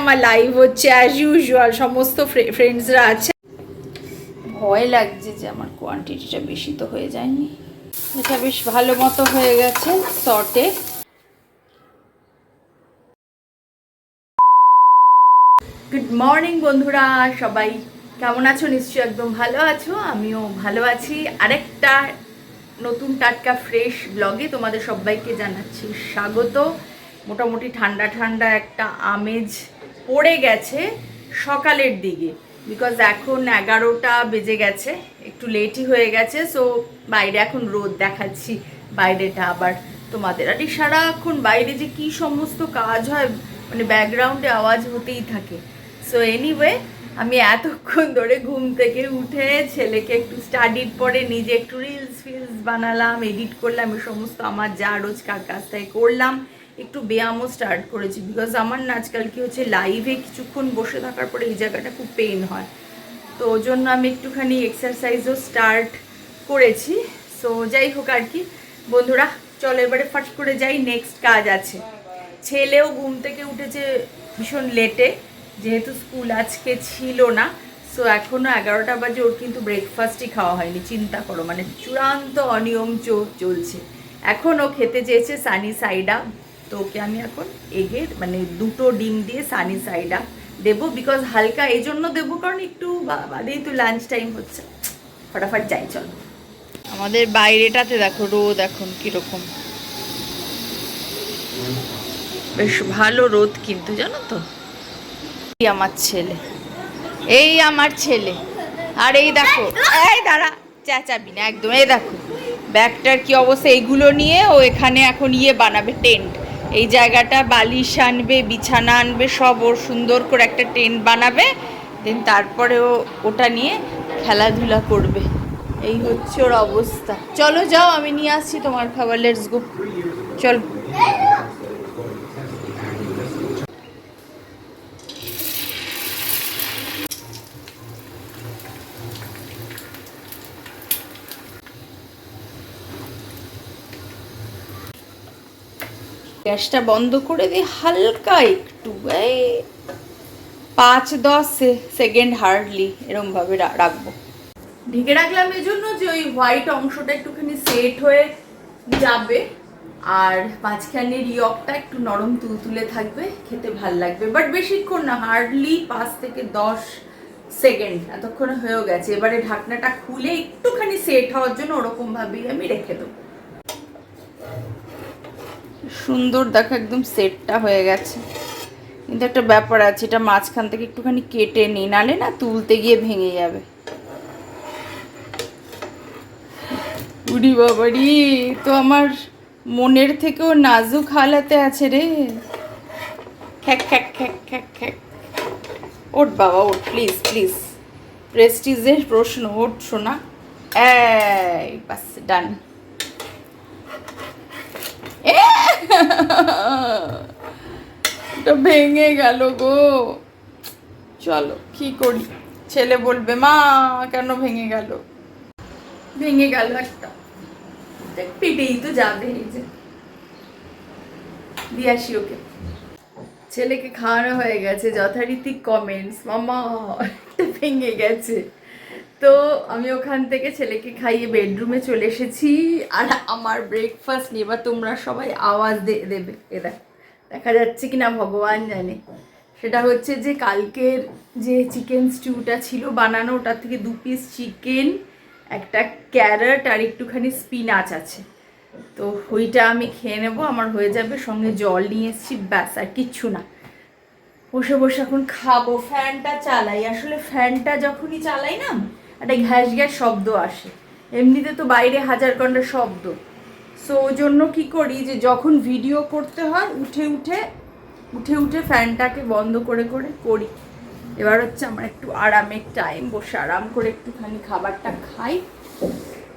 আমার লাইভ হচ্ছে as usual সমস্ত ফ্রেন্ডসরা আছে। ভয় লাগছে যে আমার কোয়ান্টিটিটা বেশি তো হয়ে যায়নি। এটা বেশ ভালো মতো হয়ে গেছে শর্টে গুড মর্নিং বন্ধুরা সবাই কেমন আছো? নিশ্চয়ই একদম ভালো আছো। আমিও ভালো আছি। আরেকটা নতুন টাটকা ফ্রেশ ব্লগে তোমাদের সবাইকে জানাচ্ছি স্বাগত। মোটামুটি ঠান্ডা ঠান্ডা একটা আমেজ পড়ে গেছে সকালের দিকে। বিকজ এখন এগারোটা বেজে গেছে, একটু লেটই হয়ে গেছে সো বাইরে এখন রোদ দেখাচ্ছি, বাইরেটা আবার তোমাদের। আর সারাক্ষণ বাইরে যে কি সমস্ত কাজ হয় মানে ব্যাকগ্রাউন্ডে আওয়াজ হতেই থাকে। সো এনিওয়ে আমি এতক্ষণ ধরে ঘুম থেকে উঠে ছেলেকে একটু স্টাডির পরে নিজে একটু রিলস ফিলস বানালাম এডিট করলাম এই সমস্ত আমার যা রোজকার কাজ তাই করলাম। একটু ব্যায়ামও স্টার্ট করেছি বিকজ আমার না আজকাল কি হচ্ছে লাইভে কিছুক্ষণ বসে থাকার পরে এই জায়গাটা খুব পেন হয়। তো ওই জন্য আমি একটুখানি এক্সারসাইজও স্টার্ট করেছি। সো যাই হোক আর কি। বন্ধুরা, চলো এবারে ফাট করে যাই নেক্সট কাজ আছে। ছেলেও ঘুম থেকে উঠেছে ভীষণ লেটে যেহেতু স্কুল আজকে ছিল না। সো এখনও এগারোটা বাজে, ওর কিন্তু ব্রেকফাস্টই খাওয়া হয়নি, চিন্তা করো। মানে চূড়ান্ত অনিয়ম চলছে এখন ও খেতে চেয়েছে সানি সাইডা তো ওকে আমি এখন এগের মানে দুটো ডিম দিয়ে সানি সাইড সাইডা দেবো বিকজ হালকা এই জন্য দেবো, কারণ একটু বাদেই তো লাঞ্চ টাইম হচ্ছে। ফটাফট যাই, চলো। আমাদের বাইরেটাতে দেখো, রোদ এখন কীরকম। বেশ ভালো রোদ কিন্তু, জানো তো? আমার ছেলে। এই আমার ছেলে। আর এই দেখো, এই দাঁড়া, চেঁচাবি না একদম, এই দেখো। ব্যাগটার কি অবস্থা এইগুলো নিয়ে ও এখানে এখন ইয়ে বানাবে টেন্ট এই জায়গাটা বালিশ আনবে, বিছানা আনবে, সব ওর সুন্দর করে একটা টেন্ট বানাবে। দেন তারপরে ওটা নিয়ে খেলাধুলা করবে। এই হচ্ছে ওর অবস্থা। চলো যাও, আমি নিয়ে আসছি তোমার খাবার লেটস গো চলো। গ্যাসটা বন্ধ করে দিই হালকা একটু, এই পাঁচ দশ সেকেন্ড হার্ডলি এরমভাবে রাখব। ঢেকে রাখলাম এই জন্য যে ওই হোয়াইট অংশটা একটুখানি সেট হয়ে যাবে, আর মাঝখানের ইয়কটা একটু নরম তুলতুলে থাকবে, খেতে ভালো লাগবে। বাট বেশিক্ষণ না, হার্ডলি পাঁচ থেকে দশ সেকেন্ড, এতক্ষণ হয়েও গেছে। এবারে ঢাকনাটা খুলে একটুখানি সেট হওয়ার জন্য ওরকমভাবেই আমি রেখে দেবো। সুন্দর, দেখো একদম সেটটা হয়ে গেছে। কিন্তু একটা ব্যাপার আছে, এটা মাঝখান থেকে একটুখানি কেটে নিই নালে না তুলতে গিয়ে ভেঙে যাবে। উড়ি বাবারি তো আমার মনের থেকেও নাজুক হালাতে আছে রে। খ্যাক খ্যাক খ্যাক খ্যাক খ্যাক। ওট বাবা, ওট প্লিজ প্লিজ প্রেস্টিজের প্রশ্ন ওঠ শোনা এই, বাস ডান এটা ভেঙে গেল গো। চলো, কি করি? ছেলে বলবে, মা, কেন ভেঙে গেল? ভেঙে গেল একটা। পেটেই তো যাবে এই যে। দিয়ে আসি ওকে। ছেলেকে খাওয়ানো হয়ে গেছে, যথারীতি কমেন্টস মামা ভেঙে গেছে। তো আমি ওখান থেকে ছেলেকে খাইয়ে বেডরুমে চলে এসেছি আর আমার ব্রেকফাস্ট নিয়ে এবার তোমরা সবাই আওয়াজ দেবে। এ দেখ, দেখা যাচ্ছে কি না ভগবান জানে। সেটা হচ্ছে যে কালকের যে চিকেন স্টিউটা ছিল বানানো, ওটার থেকে দু পিস চিকেন একটা ক্যারট আর একটুখানি স্পিনাচ আছে। তো ওইটা আমি খেয়ে নেব, আমার হয়ে যাবে, সঙ্গে জল নিয়ে এসেছি, ব্যাস, আর কিচ্ছু না। বসে বসে এখন খাব। ফ্যানটা চালাই। আসলে ফ্যানটা যখনই চালাই না একটা ঘ্যাস গ্যাস শব্দ আসে। এমনিতে তো বাইরে হাজার ঘণ্টা শব্দ। সো ওই জন্য কী করি যে, যখন ভিডিও করতে হয়, উঠে উঠে উঠে উঠে ফ্যানটাকে বন্ধ করে করে করি। এবার হচ্ছে আমার একটু আরামের টাইম বসে আরাম করে একটুখানি খাবারটা খাই।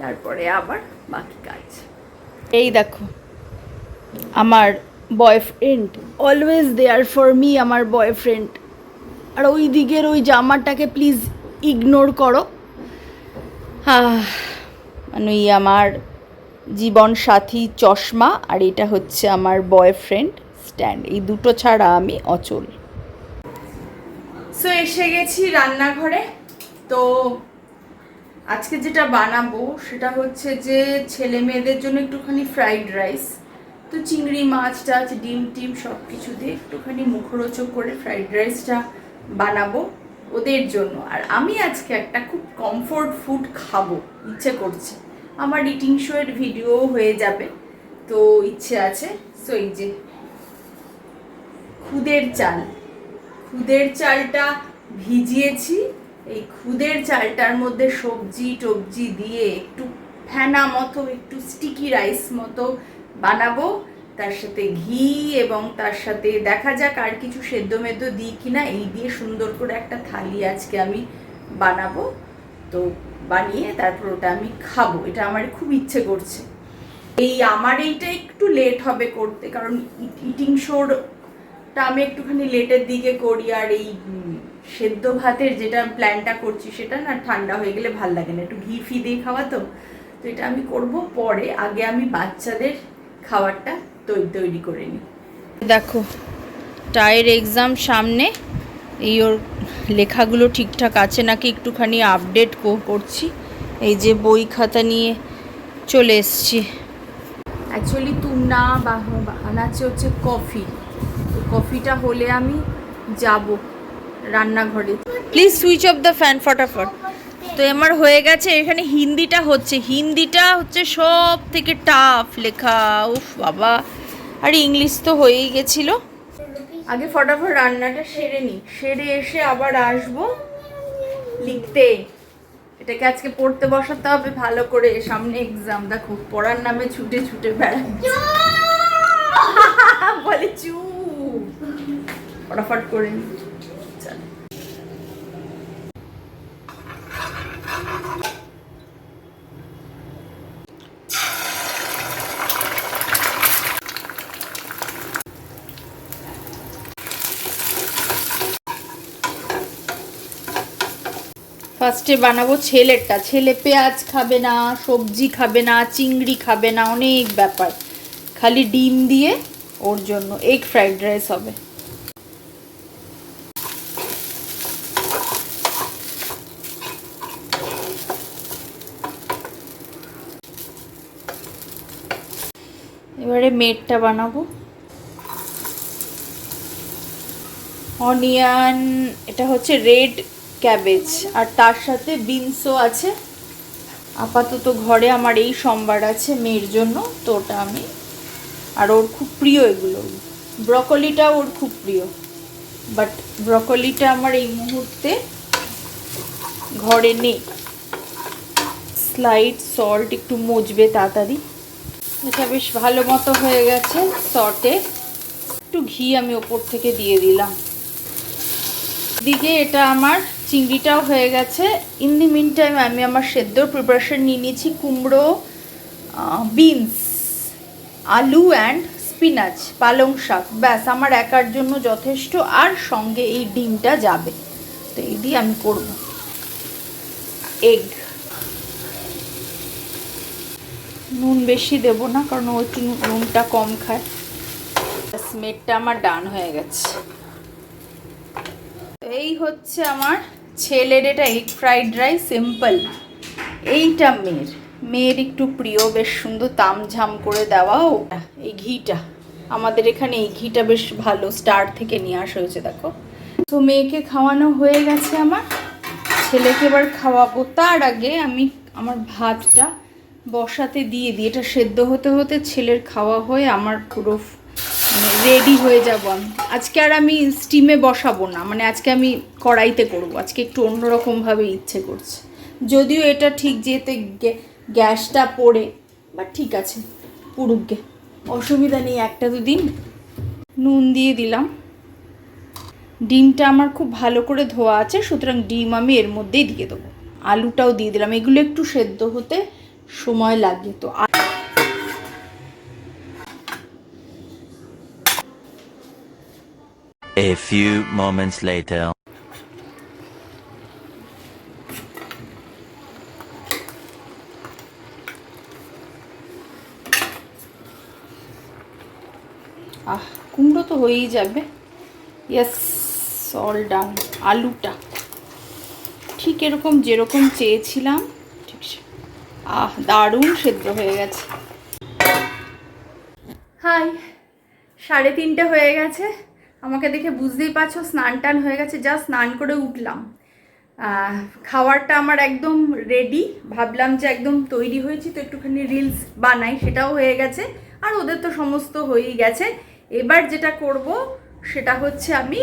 তারপরে আবার বাকি কাজ। এই দেখো, আমার boyfriend always there for me আমার বয়ফ্রেন্ড আর ওই দিকের ওই জামাটাকে প্লিজ ইগনোর করো। মানে আমার জীবন সাথী চশমা আর এটা হচ্ছে আমার বয়ফ্রেন্ড স্ট্যান্ড এই দুটো ছাড়া আমি অচল। সো এসে গেছি রান্নাঘরে। তো আজকে যেটা বানাবো সেটা হচ্ছে যে ছেলে মেয়েদের জন্য একটুখানি ফ্রাইড রাইস তো চিংড়ি মাছ টাছ, ডিম টিম সব কিছু দিয়ে একটুখানি মুখরোচক করে ফ্রাইড রাইসটা বানাবো। ওদের জন্য। আর আমি আজকে একটা খুব কমফোর্ট ফুড খাব, ইচ্ছে করছে। আমার ইটিং শোয়ের ভিডিও হয়ে যাবে, তো ইচ্ছে আছে। সো এই যে, খুদের চাল। খুদের চালটা ভিজিয়েছি। এই খুদের চালটার মধ্যে সবজি টবজি দিয়ে একটু ফেনা মতো, একটু স্টিকি রাইস মতো বানাবো। তার সাথে ঘি এবং তার সাথে দেখা যাক আর কিছু সেদ্ধ মেদ্ধ দিই কিনা। এই দিয়ে সুন্দর করে একটা থালি আজকে আমি বানাবো। তো বানিয়ে তারপর ওটা আমি খাব। এটা আমার খুব ইচ্ছে করছে। এই আমার এইটা একটু লেট হবে করতে, কারণ ইটিং শোরটা আমি একটুখানি লেটের দিকে করি আর এই সেদ্ধ ভাতের যেটা প্ল্যানটা করছি সেটা না ঠান্ডা হয়ে গেলে ভালো লাগে না। একটু ঘি ফি দিয়ে খাওয়া তো। তো এটা আমি করব পরে। আগে আমি বাচ্চাদের খাবারটা তৈরি করে নিই। দেখো টায়ের এক্সাম সামনে এই ওর লেখাগুলো ঠিকঠাক আছে নাকি একটুখানি আপডেট করছি। এই যে বই খাতা নিয়ে চলে এসছি। অ্যাকচুয়ালি তুমনা বা- বানাচ্ছে হচ্ছে কফি তো কফিটা হলে আমি যাব রান্নাঘরে। Please switch off the fan ফটাফট। তো আমার হয়ে গেছে এখানে হিন্দিটা হচ্ছে। হিন্দিটা হচ্ছে সব থেকে টাফ লেখা। উফ বাবা। আর ইংলিশ তো হয়েই গেছিল। আগে ফটাফট রান্নাটা সেরে নিই সেরে এসে আবার আসব লিখতে। এটাকে আজকে পড়তে বসাতে হবে ভালো করে। সামনে এক্সাম দেখো পড়ার নামে ছুটে ছুটে বেড়াচ্ছে। বলে চু ফটাফট করে নি। ফার্স্টে বানাবো ছেলেরটা। ছেলে পেঁয়াজ খাবে না, সবজি খাবে না, চিংড়ি খাবে না, অনেক ব্যাপার। খালি ডিম দিয়ে ওর জন্য এগ ফ্রাইড রাইস হবে। এবারে মেটটা বানাবো। অনিয়ন এটা হচ্ছে রেড ক্যাবেজ। আর তার সাথে বিনসও আছে। আপাতত ঘরে আমার এই সোমবার আছে মেয়ের জন্য, তো ওটা আমি আর ওর খুব প্রিয় এগুলো। ব্রকলিটা ওর খুব প্রিয়। বাট ব্রকলিটা আমার এই মুহূর্তে ঘরে নেই। স্লাইড, সল্ট একটু মজবে তাড়াতাড়ি। এটা বেশ ভালো মতো হয়ে গেছে সটে। একটু ঘি আমি ওপর থেকে দিয়ে দিলাম। দিকে এটা আমার চিংড়িটাও হয়ে গেছে। ইন দি মিন টাইম আমি আমার সেদ্ধর প্রিপারেশন নিয়ে নিয়েছি কুমড়ো বিনস আলু অ্যান্ড স্পিনাচ পালং শাক। ব্যাস, আমার একার জন্য যথেষ্ট, আর সঙ্গে এই ডিমটা যাবে। তো এই দিয়ে আমি করব। এগ নুন বেশি দেব না, কারণ ও একটু নুনটা কম খায়। স্মেটটা আমার ডান হয়ে গেছে। এই হচ্ছে আমার ছেলের এটা এগ ফ্রাইড রাইস সিম্পল এইটা মেয়ের। মেয়ের একটু প্রিয়, বেশ সুন্দর তামঝাম করে দেওয়া। ওটা এই ঘিটা। আমাদের এখানে এই ঘিটা বেশ ভালো, স্টার থেকে নিয়ে আসা হয়েছে, দেখো। তো মেয়েকে খাওয়ানো হয়ে গেছে আমার। ছেলেকে এবার খাওয়াবো। তার আগে আমি আমার ভাতটা বসাতে দিয়ে দিই। এটা সেদ্ধ হতে হতে ছেলের খাওয়া হয়ে। আমার পুরো রেডি হয়ে যাব আমি। আজকে আর আমি স্টিমে বসাবো না মানে আজকে আমি কড়াইতে করব। আজকে একটু অন্যরকমভাবে ইচ্ছে করছে। যদিও এটা ঠিক যেতে গ্যাসটা পড়ে বা ঠিক আছে পুরুকগে অসুবিধা নেই, একটা দুদিন নুন দিয়ে দিলাম। ডিমটা আমার খুব ভালো করে ধোয়া আছে, সুতরাং ডিম আমি এর মধ্যেই দিয়ে দেবো। আলুটাও দিয়ে দিলাম, এগুলো একটু সেদ্ধ হতে সময় লাগে, তো A few moments later. আহ কুমড়ো তো হয়েই যাবে। ইয়েস অল ডান আলুটা। ঠিক এরকম যেরকম চেয়েছিলাম ঠিক আহ দারুণ সেদ্ধ হয়ে গেছে। হাই সাড়ে তিনটে হয়ে গেছে। আমাকে দেখে বুঝতেই পারছ, স্নান টান হয়ে গেছে যা স্নান করে উঠলাম। খাওয়ারটা আমার একদম রেডি ভাবলাম যে একদম তৈরি হয়েছি, তো একটুখানি রিলস বানাই, সেটাও হয়ে গেছে, আর ওদের তো সমস্ত হয়েই গেছে। এবার যেটা করব, সেটা হচ্ছে আমি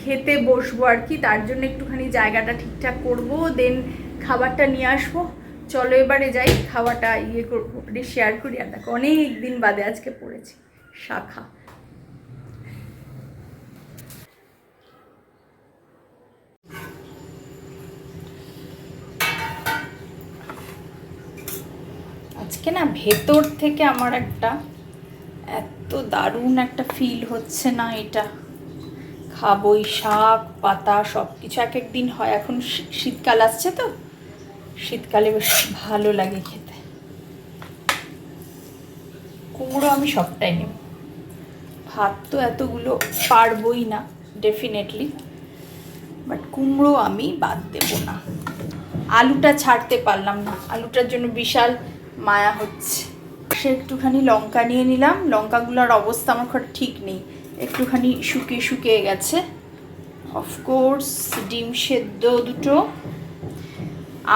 খেতে বসবো আর কি, তার জন্য একটুখানি জায়গাটা ঠিকঠাক করব দেন খাবারটা নিয়ে আসব। চলো এবারে যাই, খাওয়াটা ইয়ে করব শেয়ার করি। আর দেখো অনেক দিন বাদে আজকে পড়েছি, শাখা। আজকে না ভেতর থেকে আমার একটা এত দারুণ একটা ফিল হচ্ছে না এটা। খাবই, শাক, পাতা সব কিছু এক এক দিন হয়। এখন শীতকাল আসছে তো, শীতকালে বেশ ভালো লাগে খেতে। কুমড়ো আমি সবটাই নেব। ভাত তো এতগুলো পারবই না ডেফিনেটলি বাট কুমড়ো আমি বাদ দেব না। আলুটা ছাড়তে পারলাম না। আলুটার জন্য বিশাল মায়া হচ্ছে। সে একটুখানি লঙ্কা নিয়ে নিলাম। লঙ্কাগুলোর অবস্থা আমার খুব ঠিক নেই। একটুখানি শুকিয়ে শুকিয়ে গেছে। অফকোর্স ডিম সেদ্ধ দুটো।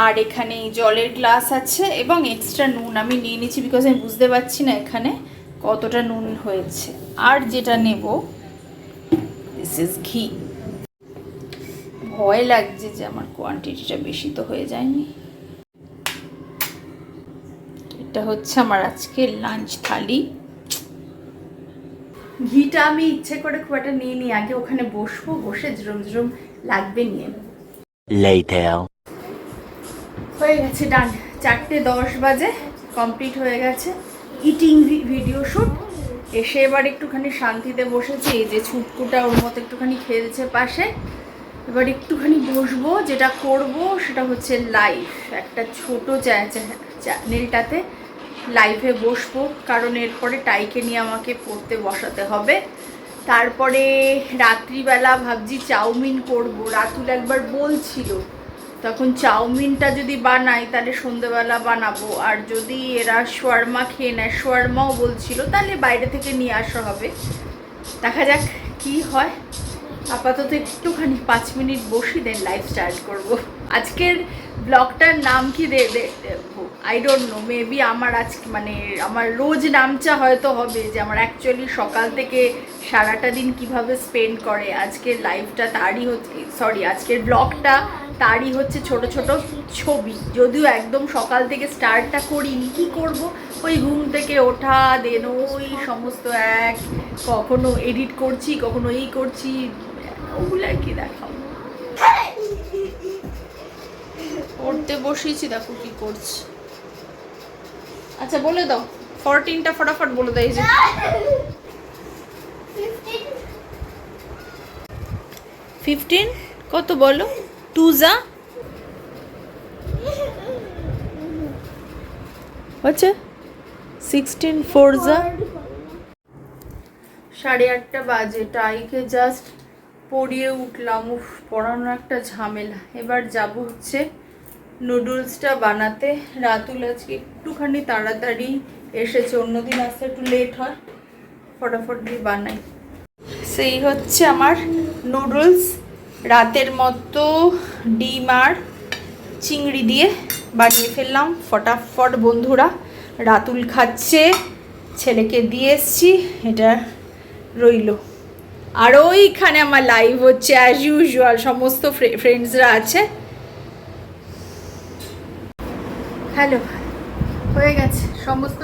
আর এখানে জলের গ্লাস আছে এবং এক্সট্রা নুন আমি নিয়ে নিচ্ছি বিকজ আমি বুঝতে পারছি না এখানে কতটা নুন হয়েছে। আর যেটা নেব দিস ইজ ঘি। ভয় লাগছে যে আমার কোয়ান্টিটিটা বেশি তো হয়ে যায়নি। এটা হচ্ছে আমার আজকে লাঞ্চ থালি। ঘিটা আমি ইচ্ছে করে খুব একটা নিয়ে নিই আগে ওখানে বসবো বসে যেরম যেরম লাগবে নিয়ে নেব। হয়ে গেছে ডান চারটে দশ বাজে কমপ্লিট হয়ে গেছে। ইটিং ভিডিও শ্যুট এসে এবার একটুখানি শান্তিতে বসেছি এই যে ছুটকুটা ওর মতো একটুখানি খেলছে পাশে। এবার একটুখানি বসবো যেটা করব সেটা হচ্ছে লাইভ একটা ছোট চ্যানেলটাতে লাইভে বসবো, কারণ এরপরে টাইকে নিয়ে আমাকে পড়তে বসাতে হবে। তারপরে রাত্রিবেলা ভাবছি চাউমিন করব। রাতুল একবার বলছিল, তখন চাউমিনটা যদি বানাই, তাহলে সন্ধেবেলা বানাবো। আর যদি এরা শোয়ারমা খেয়ে নেয়, শোয়ারমাও বলছিল, তাহলে বাইরে থেকে নিয়ে আসা হবে। দেখা যাক কি হয়। আপাতত একটুখানি পাঁচ মিনিট বসি দেন লাইভ স্টার্ট করব। আজকের ব্লগটার নাম কি দে আই ডোন্ট নো মেবি আমার আজকে মানে আমার রোজ নামচা হয়তো হবে যে আমার অ্যাকচুয়ালি সকাল থেকে সারাটা দিন কীভাবে স্পেন্ড করে। আজকের লাইফটা তারই হচ্ছে সরি আজকের ব্লগটা তারই হচ্ছে ছোট ছোট ছবি। যদিও একদম সকাল থেকে স্টার্টটা করিনি, কি করব? ওই ঘুম থেকে ওঠা দেন ওই সমস্ত এক, কখনো এডিট করছি, কখনো এই করছি, ওগুলো আর কি দেখাও পড়তে বসিয়েছি দেখো কি করছি। আচ্ছা বলে দাও। ফরটিনটা ফটাফট বলে দাও এই যে। ফিফটিন কত বলো? টু যা। আচ্ছা সিক্সটিন ফোর যা। সাড়ে আটটা বাজে টাইকে জাস্ট পড়িয়ে উঠলাম। উফ পড়ানো একটা ঝামেলা। এবার যাব হচ্ছে নুডলসটা বানাতে রাতুল আজকে একটুখানি তাড়াতাড়ি এসেছে, অন্যদিন আসতে একটু লেট হয়। ফটাফট দিয়ে বানাই। সেই হচ্ছে আমার নুডলস, রাতের মতো ডিম আর চিংড়ি দিয়ে বানিয়ে ফেললাম। ফটাফট বন্ধুরা, রাতুল খাচ্ছে, ছেলেকে দিয়ে এসছি, এটা রইল। আর ওইখানে আমার লাইভ হচ্ছে অ্যাজ ইউজুয়াল সমস্ত ফ্রেন্ডসরা আছে। হ্যালো, হয়ে গেছে। সমস্ত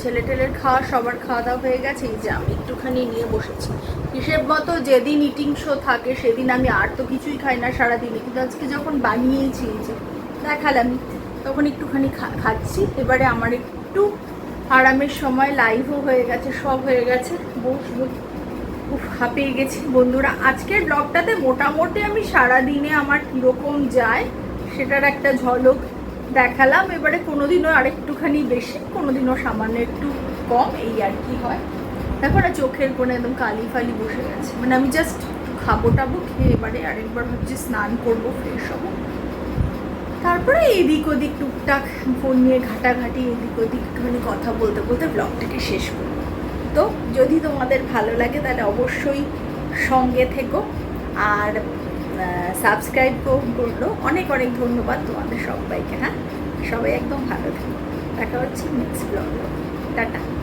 ছেলে টেলের খাওয়া, সবার খাওয়া দাওয়া হয়ে গেছে। এই যে আমি একটুখানি নিয়ে বসেছি। হিসেব মতো যেদিন ইটিং শো থাকে, সেদিন আমি আর তো কিছুই খাই না সারাদিনে। কিন্তু আজকে যখন বানিয়েছি, এই যে দেখালাম, তখন একটুখানি খাচ্ছি। এবারে আমার একটু আরামের সময় লাইভও হয়ে গেছে, সব হয়ে গেছে। বসবো। উফ, হাঁপিয়ে গেছি। বন্ধুরা, আজকের ব্লগটাতে মোটামুটি আমি সারাদিনে আমার কীরকম যায়, সেটার একটা ঝলক দেখালাম। এবারে কোনোদিনও আরেকটুখানি বেশি, কোনোদিনও সামান্য একটু কম, এই আর কি হয়। দেখো না, চোখের কোণে একদম কালি ফালি বসে গেছে। মানে আমি জাস্ট খাব টাবো খেয়ে এবারে আরেকবার ভাবছি স্নান করব ফ্রেশ হব। তারপরে এদিক ওদিক টুকটাক ফোন নিয়ে ঘাটাঘাটি, এদিক ওদিক একটুখানি কথা বলতে বলতে ব্লগটাকে শেষ করব। তো যদি তোমাদের ভালো লাগে তাহলে অবশ্যই সঙ্গে থেকো। আর সাবস্ক্রাইব করল। অনেক অনেক ধন্যবাদ তোমাদের সবাইকে হ্যাঁ? সবাই একদম ভালো থাকো। দেখা হচ্ছে নেক্সট ব্লগ টাটা।